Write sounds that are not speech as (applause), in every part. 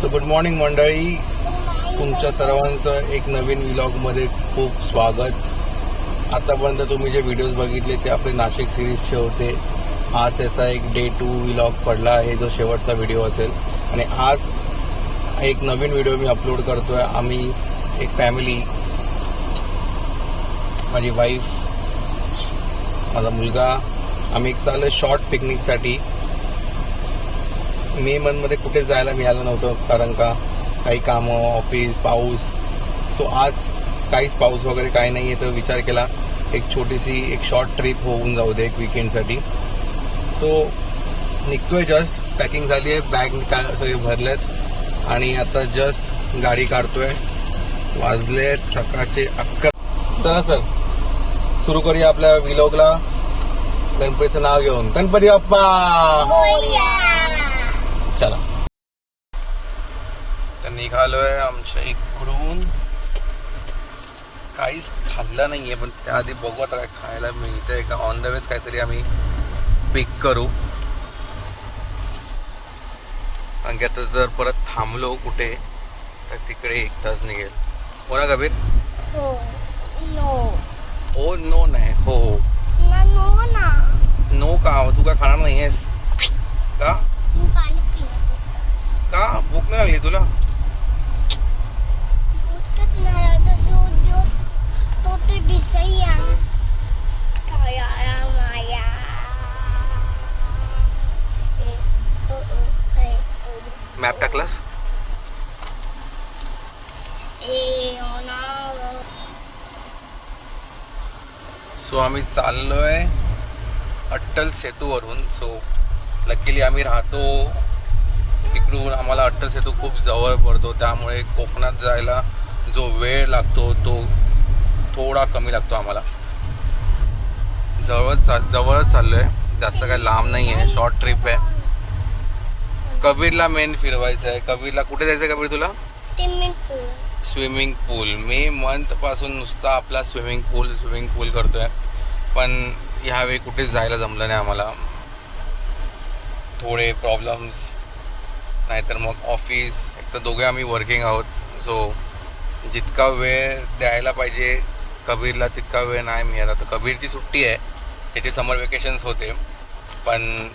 So good morning मंडळी. तुमच्या सर्वांचं एक नवीन व्लॉगमध्ये खूप स्वागत. आतापर्यंत तुम्ही जे व्हिडिओज बघितले ते आपले नाशिक सिरीजचे होते. आज त्याचा एक डे टू व्लॉग पडला आहे जो शेवटचा व्हिडिओ असेल. आणि आज एक नवीन व्हिडिओ मी अपलोड करतोय. आम्ही एक फॅमिली माझी वाईफ माझा मुलगा आम्ही एक चाललं शॉर्ट पिकनिकसाठी मे मंथमध्ये कुठे जायला मिळालं नव्हतं कारण का काही कामं ऑफिस पाऊस. सो आज काहीच पाऊस वगैरे काही नाही आहे तर विचार केला एक छोटीशी एक शॉर्ट ट्रिप होऊन जाऊ दे एक विकेंडसाठी सो निघतोय जस्ट पॅकिंग झाली आहे बॅग का सगळे भरलेत. आणि आता जस्ट गाडी काढतोय. वाजले सकाळचे अक्का चला सर सुरू करूया आपल्या विलोगला गणपतीचं नाव घेऊन. गणपती बाप्पा चला तर निघालोय आमच्या इकडून. काहीच खाल्लं नाहीये पण त्याआधी बघू आता काय खायला मिळतंय का. ऑन द वेज काहीतरी आम्ही पिक करू. कारण की आता जर परत थांबलो कुठे तर तिकडे एक तास निघेल. हो ना कबीर? हो. नो ओ नो नाही. हो ना नो ना. नो का? तू काय खाणार नाहीयेस? का? मी पाणी पिणार का? भूक नाही लागली तुला होतच नाही आता जो जो तो ते दिसया काया माया ए, ओ, ओ, ए, ओ, मॅप टाकलास सो आम्ही चाललोय अट्टल सेतूवरून. सो लकीली आम्ही राहतो तिकडून. आम्हाला अट्टल सेतू खूप जवळ पडतो. त्यामुळे कोकणात जायला जो वेळ लागतो तो थोडा कमी लागतो आम्हाला. जवळच चा जवळच चाललोय. जास्त काय लांब नाही आहे शॉर्ट ट्रिप आहे. कबीरला मेन फिरवायचं आहे कबीरला कुठे जायचं आहे कबीर तुला? स्विमिंग पूल मे मंथपासून नुसता आपला स्विमिंग पूल स्विमिंग पूल करतोय. पण ह्यावेळी कुठेच जायला जमलं नाही आम्हाला. थोडे प्रॉब्लेम्स नाहीतर मग ऑफिस एक तर दोघे आम्ही वर्किंग आहोत. सो जितका वेळ द्यायला पाहिजे कबीरला तितका वेळ नाही मिळत आता कबीरची सुट्टी आहे. त्याचे समर वेकेशन्स होते. पण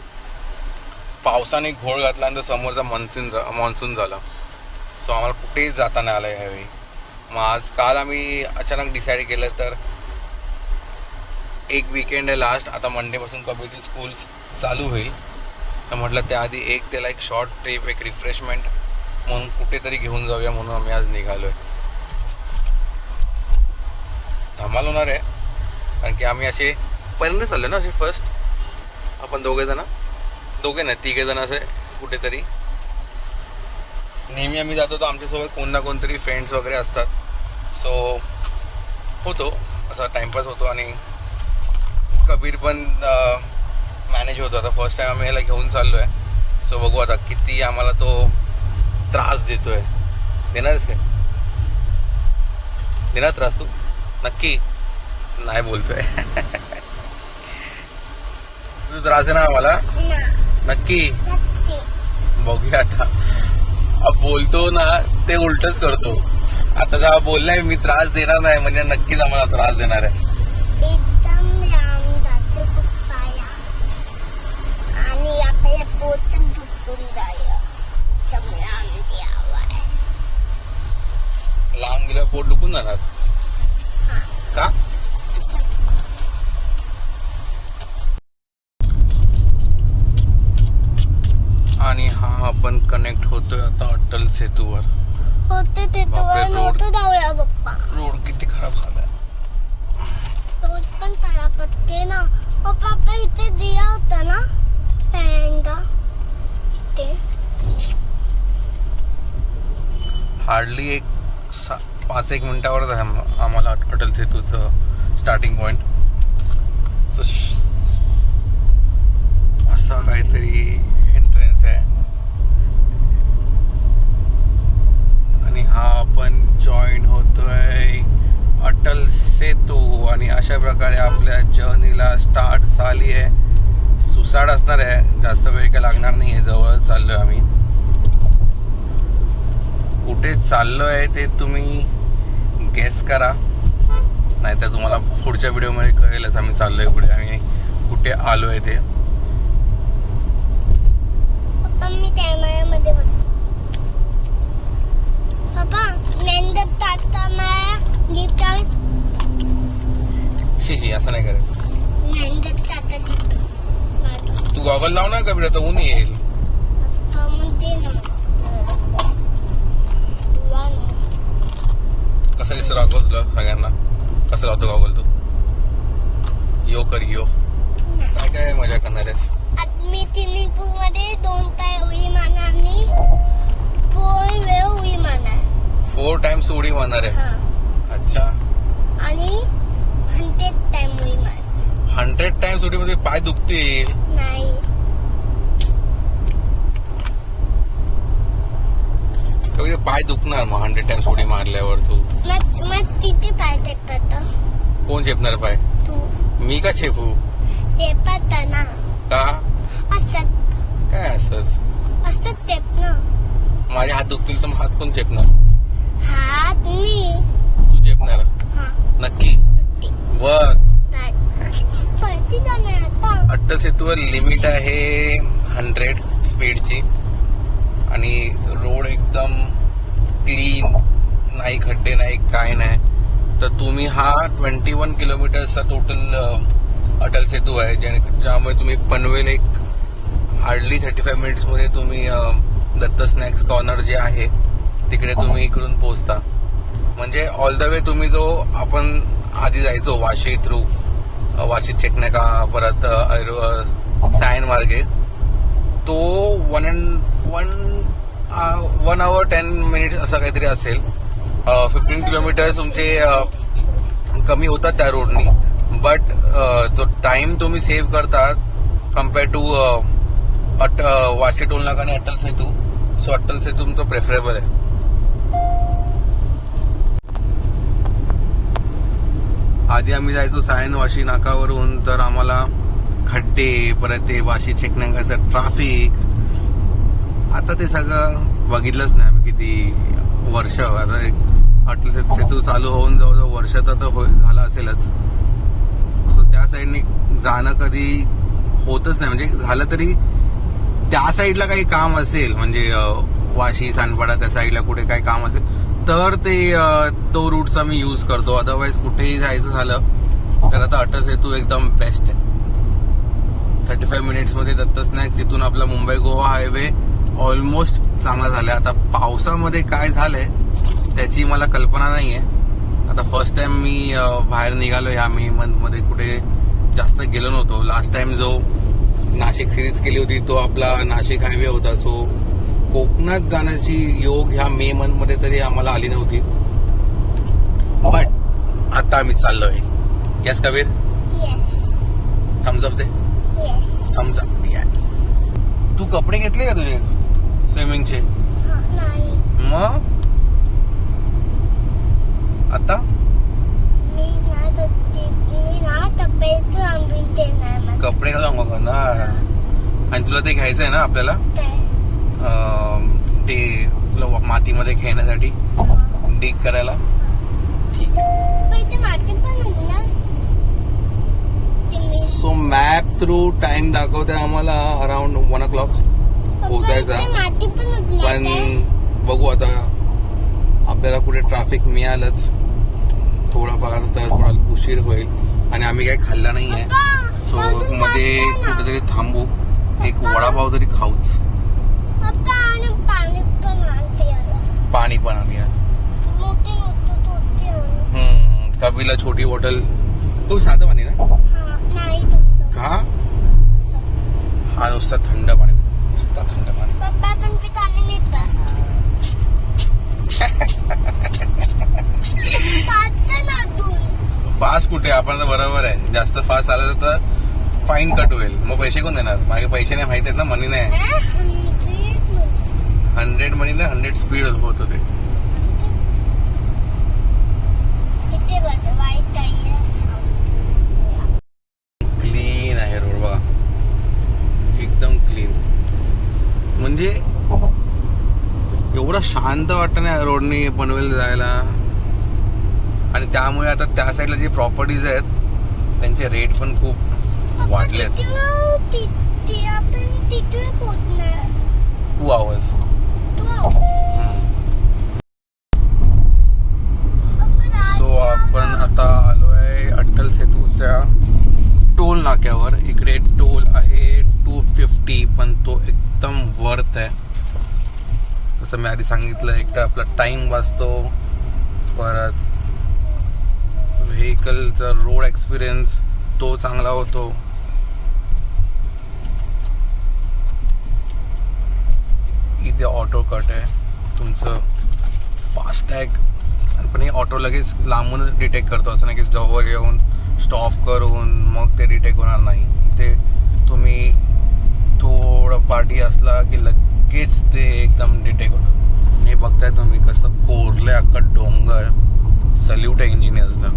पावसाने घोळ घातला घातल्यानंतर समोरचा मॉन्सून जा मॉन्सून झाला. सो आम्हाला कुठेही जाता नाही आलं ह्यावेळी. मग आज काल आम्ही अचानक डिसाईड केलं तर एक वीकेंड आहे लास्ट आता मंडेपासून कबीरची स्कूल चालू होईल. तर म्हटलं त्याआधी एक त्याला एक शॉर्ट ट्रिप एक रिफ्रेशमेंट म्हणून कुठेतरी घेऊन जाऊया म्हणून आम्ही आज निघालो आहे धमाल होणार आहे. कारण की आम्ही असे पहिल्यांदाच चाललो ना असे फर्स्ट आपण दोघे जण. दोघे नाही तिघे जण असे कुठेतरी. नेहमी आम्ही जातो तर आमच्यासोबत कोण ना कोणतरी फ्रेंड्स वगैरे असतात. सो होतो. असा टाइमपास होतो आणि कबीर पण मॅनेज होतो. आता फर्स्ट टाइम आम्ही याला घेऊन चाललो आहे सो बघू आता किती आम्हाला तो त्रास देतो आहे देणारच काय? देणार त्रास तू? नक्की. नाही बोलतोय. तू त्रास ना, नक्की. नक्की. बघूया आता. बोलतो ना ते उलटच करतो. आता जेव्हा बोललाय मी त्रास देणार नाही म्हणजे नक्कीच आम्हाला त्रास देणार आहे. लांब गेल्यावर पोट दुखून जाणार? का। आणि हा आपण कनेक्ट होतोय आता अटल सेतूवर. होते ते बापरे, रोड. नव्हतं जाऊया पप्पा. रोड किती खराब झालाय. रोज पण त्याला पत्ते ना. ओ पप्पा इथे दिया होता ना? इथे. हार्डली एक सा पाच एक मिनटावरच आहे आम्हाला अटल सेतूचं स्टार्टिंग पॉईंट असा काहीतरी एंट्रन्स आहे. आणि हा आपण जॉईन होतोय अटल सेतू. आणि अशा प्रकारे आपल्या जर्नीला स्टार्ट झाली आहे. सुसाट असणार आहे. जास्त वेळ काय लागणार नाही आहे जवळच चाललोय आम्ही. कुठे चाललोय ते तुम्ही गेस करा. नाहीतर तुम्हाला पुढच्या व्हिडिओमध्ये कळेलच आम्ही चाललोय कुठे आणि कुठे आलोय ते. पप्पा मी कॅमेऱ्यामध्ये बघ. पप्पा मेंदत टाकता मला गिफ्ट शी शी असं नाही करायचं. तू गॉगल लाव ना कबीर आता ऊन येईल आता म्हणते ना वन कसं दिसतं राखो तुला सगळ्यांना? कसं लावतो गॉगल तू? यो कर यो. काय काय मजा करणार आहेस मी स्विमिंग पूल मध्ये दोन ताय उडी मारणार आणि फोर वेळ उडी मारणार. फोर टाइम्स उडी मारणार आहे? हा. अच्छा. आणि हंड्रेड टाइम उडी मारणार. हंड्रेड टाइम्स उडी मध्ये पाय दुखतील. नाही. कधी पाय दुखणार मग हंड्रेड टाइम्स उडी मारल्यावर तू? मग मग तिथे पाय टेपत कोण चेपणार पाय? तू. मी का चेपू टेपत ना. का? असत काय असंच? असत टेप ना माझे हात दुखतील तर मग हात कोण चेपणार हात मी. तू चेपणार हा. नक्की. ती बघ. जाणार आता. अट्टल सेतूवर लिमिट आहे हंड्रेड स्पीडची आणि रोड एकदम क्लीन नाही खड्डे नाही काय नाही. तर तुम्ही हा ट्वेंटी वन किलोमीटरचा टोटल अटल सेतू आहे ज्या ज्यामुळे तुम्ही पनवेल एक हार्डली थर्टी फाईव्ह मिनिट्समध्ये तुम्ही दत्त स्नॅक्स कॉर्नर जे आहे तिकडे तुम्ही इकडून पोहोचता. म्हणजे ऑल द वे तुम्ही जो आपण आधी जायचो वाशी थ्रू वाशी चेकनाका परत सायन मार्गे तो one and one one hour ten minutes असं काहीतरी असेल. फिफ्टीन किलोमीटर्स तुमचे कमी होतात त्या रोडनी बट जो टाइम तुम्ही सेव्ह करतात compare to at Vashi toll नाका आणि अटल सेतू सो अटल सेतू तुमचं प्रेफरेबल आहे. आधी आम्ही जायचो सायन वाशी नाकावरून तर आम्हाला खड्डे परत ते वाशी चेकण्याचं ट्राफिक आता ते सगळं बघितलंच नाही आम्ही किती वर्ष आता एक अटल सेतू चालू होऊन जवळजवळ वर्ष तर झालं असेलच. सो त्या साईडने जाणं कधी होतच नाही. म्हणजे झालं तरी त्या साईडला काही काम असेल. म्हणजे वाशी सानपाडा त्या साईडला कुठे काही काम असेल तर ते तो रूटचा मी यूज करतो. अदरवाईज कुठेही जायचं झालं तर आता अटल सेतू एकदम बेस्ट आहे. थर्टी फाईव्ह मिनिट्समध्ये दत्त स्नॅक्स तिथून आपला मुंबई गोवा हायवे ऑलमोस्ट चांगला झालाय. आता पावसामध्ये काय झालंय त्याची मला कल्पना नाहीये. आता फर्स्ट टाइम मी बाहेर निघालो ह्या मे मंथमध्ये. कुठे जास्त गेलो नव्हतो. लास्ट टाइम जो नाशिक सिरीज केली होती तो आपला नाशिक हायवे होता. सो कोकणात जाण्याची योग ह्या मे मंथमध्ये तरी आम्हाला आली नव्हती. बट आता आम्ही चाललोय. Yes Kabir? Yes Thums Up दे. येस थम्स अप यस तू कपडे घेतले का तुझे? स्विमिंगचे? नाही. मग? आता? कपडे घालून करणार? आणि तुला ते घ्यायचं आहे ना आपल्याला? ते तुला मातीमध्ये खेळण्यासाठी? डिग करायला? ठीक आहे. सो मॅप थ्रू टाइम दाखवते आम्हाला अराउंड वन ओ क्लॉक इथे माती पण? बघू आता. आपल्याला कुठे ट्रॅफिक मिळालंच थोडाफार तर थोडा उशीर होईल. आणि आम्ही काही खाल्ला नाहीये. पप्पा, सो मध्ये. कुठेतरी थांबू. एक वडापाव तरी खाऊच. पाणी पण. हम्म, कबीला छोटी बॉटल. खूप साधं पाणी ना? हा नाही का? हा नुसता थंड पाणी. नुसता थंड पाणी पप्पा पण पिताने मी पाहते फास्ट कुठे? आपण तर बरोबर आहे. जास्त फास्ट आलं तर फाईन कट होईल. मग पैसे कोण देणार? मागे पैसे नाही माहिती आहेत ना? मनी नाही. हंड्रेड हंड्रेड मनी नाही हंड्रेड स्पीड होत होते इथे बघ वाईट आहे क्लीन आहे रोड बघा एकदम क्लीन म्हणजे एवढं शांत वाटतं ना रोडनी पनवेल जायला. आणि त्यामुळे आता त्या साईडला जी प्रॉपर्टीज आहेत त्यांचे रेट पण खूप वाढले आहेत तिथे ति- ति- आपण तिथे पोहोचणार टू आवर्स तू आपण सो आपण आता आलो आहे अट्टल सेतूच्या टोल नाक्यावर इकडे टोल आहे टू फिफ्टी पण तो एकदम वर्थ आहे जसं मी आधी सांगितलं एक तर आपला टाईम वाचतो परत व्हेकलचा रोड एक्सपिरियन्स तो चांगला होतो. इथे ऑटो कट आहे. तुमचं फास्टॅग पण हे ऑटो लगेच लांबूनच डिटेक्ट करतो असं नाही की जवळ येऊन स्टॉप करून मग ते डिटेक्ट होणार नाही इथे तुम्ही थोडं पार्टी असला की लगेच ते एकदम डिटेक्ट होतं हे बघताय तुम्ही कसं कोरले अख्खा डोंगर? सल्यूट आहे इंजिनियर्सला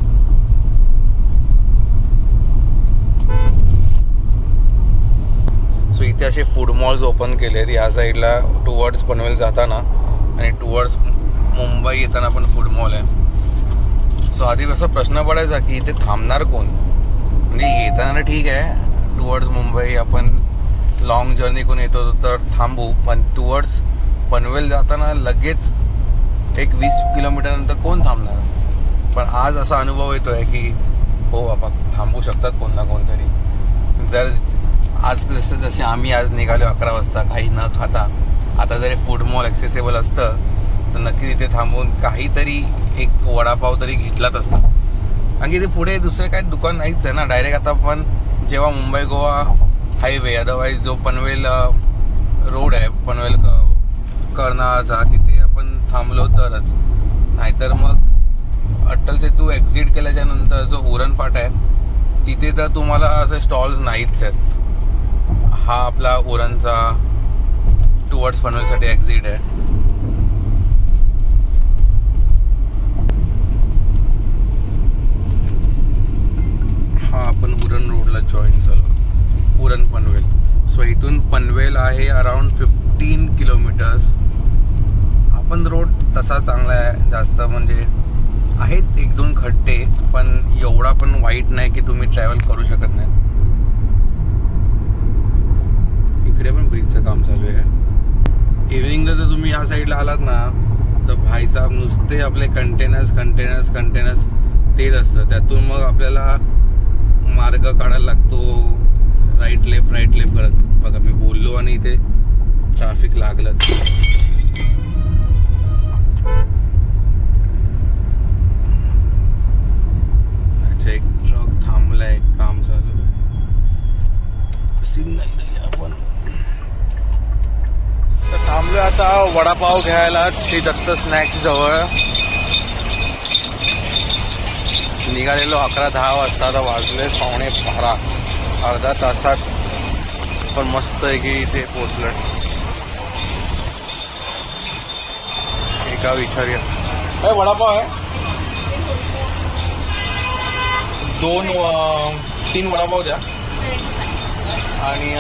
सो इथे असे फूड मॉल्स ओपन केले आहेत या साईडला टुवर्ड्स पनवेल जाताना आणि टुवर्ड्स मुंबई येताना पण फूड मॉल आहे. सो आधी असा प्रश्न पडायचा की इथे थांबणार कोण? म्हणजे येताना ठीक आहे. टुवर्ड्स मुंबई आपण लॉंग जर्नी कोण येतो तर थांबू. पण टुवर्ड्स पनवेल जाताना लगेच एक वीस किलोमीटरनंतर कोण थांबणार? पण आज असा अनुभव येतो आहे की हो बाबा थांबू शकतात कोण ना कोणतरी. जर आज जसं जसे आम्ही आज निघालो अकरा वाजता काही न खाता आता जरी फूड मॉल ॲक्सेसेबल असतं तर नक्की तिथे थांबून काहीतरी एक वडापाव तरी घेतलाच असता. आणि की ते पुढे दुसरे काही दुकान नाहीच आहे ना. डायरेक्ट आता आपण जेव्हा मुंबई गोवा हायवे अदरवाईज जो पनवेल रोड आहे पनवेल कर्णाचा कर्नाळाचा तिथे आपण थांबलो तरच. नाहीतर मग अट्टल सेतू एक्झिट केल्याच्यानंतर जो उरण फाट आहे तिथे तर तुम्हाला असे स्टॉल्स नाहीच आहेत. हा आपला उरणचा टुवर्ड्स पनवेलसाठी एक्झिट आहे. हा आपण उरण रोडला जॉईन झालो. उरण पनवेल. सो इथून पनवेल आहे अराउंड फिफ्टीन किलोमीटर्स पण रोड तसा चांगला आहे जास्त म्हणजे आहेत एक दोन खड्डे पण एवढा पण वाईट नाही की तुम्ही ट्रॅव्हल करू शकत नाही. इकडे पण ब्रिजचं काम चालू आहे. इव्हिनिंगला जर तुम्ही या साईडला आलात ना तर भाईसाहेब नुसते आपले कंटेनर्स कंटेनर्स कंटेनर्स तेच असतं. त्यातून मग आपल्याला मार्ग काढायला लागतो. राईट लेफ्ट राईट लेफ्ट करत बघा मी बोललो आणि इथे ट्रॅफिक लागलं. अच्छा एक ट्रक थांबलाय काम चालू आहे. सिग्नल दिली आपण. तर थांबलोय आता वडापाव घ्यायला श्री दत्त स्नॅक्स जवळ. निघालेलो अकरा दहा वाजता आता वाजले पावणे बारा. अर्धा तासात पण मस्त आहे की इथे पोचलं एका विचारूया काय वडापाव आहे. दोन तीन वडापाव द्या. आणि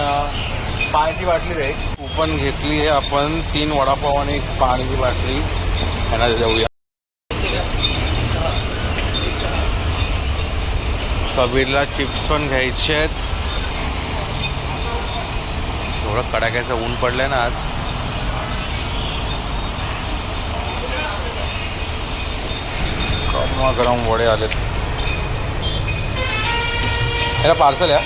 पाण्याची बाटली द्या कुपन घेतली आहे आपण तीन वडापाव आणि एक पाण्याची बाटली. यांना जाऊया कबीरला चिप्स पण घ्यायचे आहेत. थोडं कडाक्याचं ऊन पडलंय ना आज. गरमा गरम वडे आलेत. याला पार्सल या.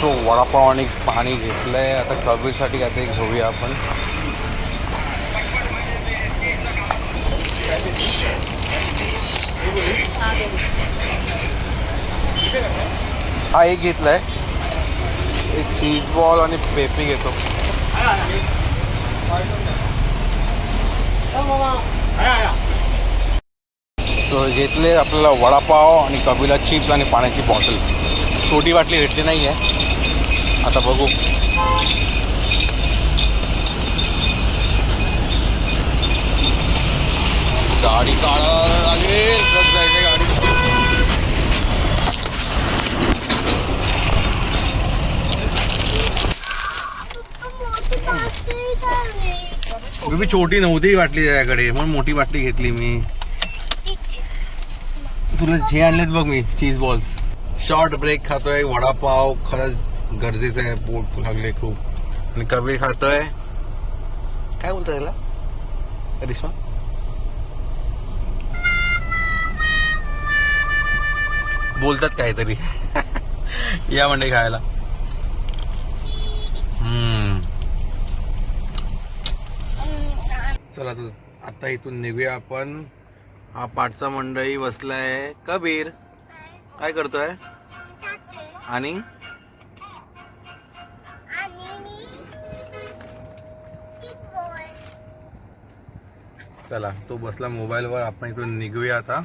सो वडापाव आणि पाणी घेतलंय. आता कबीरसाठी आता एक घेऊया आपण. हा एक घेतलाय. एक चीज बॉल आणि पेपी घेतो. सो घेतले आपल्याला वडापाव आणि कबीला चिप्स आणि पाण्याची बॉटल छोटी बाटली घेतली नाही आहे आता बघू. गाडी काढायला लागेल ट्रक जायचं गाडी मी छोटी नव्हती बाटली त्याच्याकडे. म्हणून मोठी बाटली घेतली मी. तुला जे आणलेत बघ मी चीज बॉल्स शॉर्ट ब्रेक खातोय वडापाव खरंच गरजेचं आहे पोट लागले खूप. आणि कबीर खातोय? काय बोलतो त्याला? रिश्मा? बोलतात काहीतरी. (laughs) या म्हणजे खायला. हम्म. चला तर आता इथून निघूया आपण. हा पाठचा मंडळी बसलाय. कबीर काय करतोय? आणि? आणि चला तो बसला मोबाईलवर. आपण इथून निघूया आता.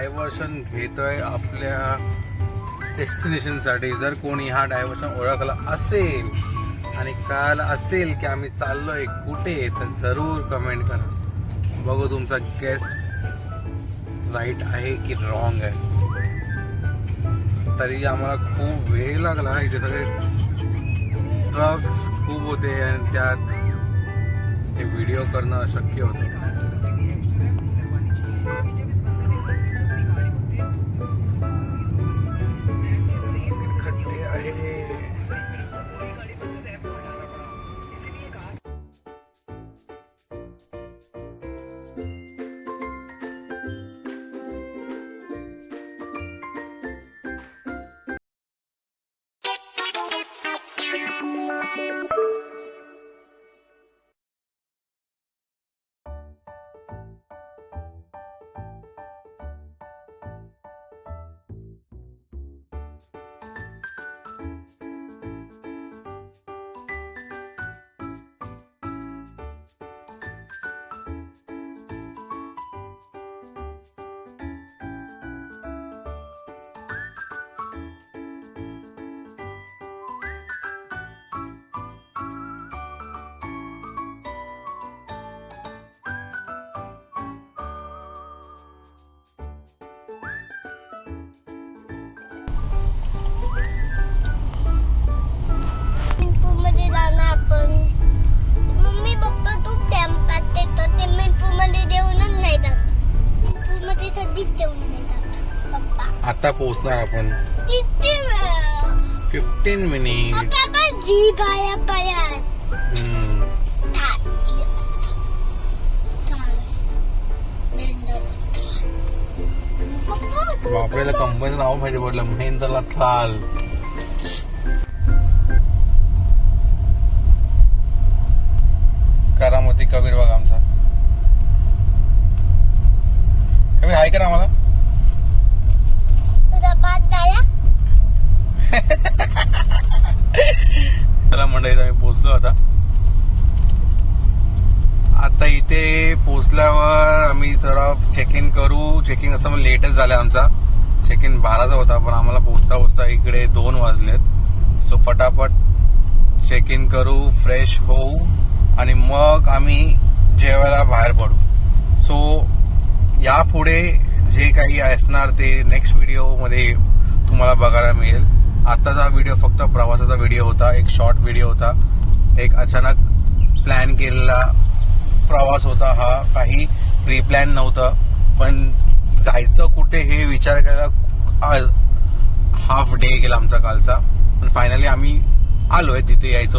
डायव्हर्शन घेतोय आपल्या डेस्टिनेशनसाठी जर कोणी हा डायव्हर्शन ओळखला असेल आणि काल असेल की आम्ही चाललोय कुठे तर जरूर कमेंट करा. बघू तुमचा गेस राईट आहे की रॉंग आहे. तरी आम्हाला खूप वेळ लागला. इथे सगळे ट्रक्स खूप होते आणि त्यात हे व्हिडिओ करणं अशक्य होतं. देऊनच नाही जात. देऊन नाही जात. पप्पा. आता पोहोचणार आपण. किती फिफ्टीन मिनिट जी पाया पाया बापरेला कंपनीचं नाव पाहिजे पडलं. महेंद्रला थाल करामती कबीर बघा आमचा कबीर हाय करा आम्हाला तुझा पाच झाला चला मंडळीत आम्ही पोहोचलो आता आता इथे पोहोचल्यावर आम्ही जरा चेक चेकिंग असं मग लेटच झालं आमचा. चेक इन बाराचा होता पण आम्हाला पोचता पोचता इकडे दोन वाजलेत. सो फटाफट चेक इन करू फ्रेश होऊ आणि मग आम्ही जेवायला बाहेर पडू. सो यापुढे जे काही असणार ते नेक्स्ट व्हिडिओमध्ये तुम्हाला बघायला मिळेल. आत्ताचा व्हिडिओ फक्त प्रवासाचा व्हिडिओ होता एक शॉर्ट व्हिडिओ होता. एक अचानक प्लॅन केलेला प्रवास होता हा. काही प्री प्लॅन नव्हतं पण जायचं कुठे हे विचार करायला हाफ डे गेला आमचा कालचा. पण फायनली आम्ही आलोय तिथे यायचं.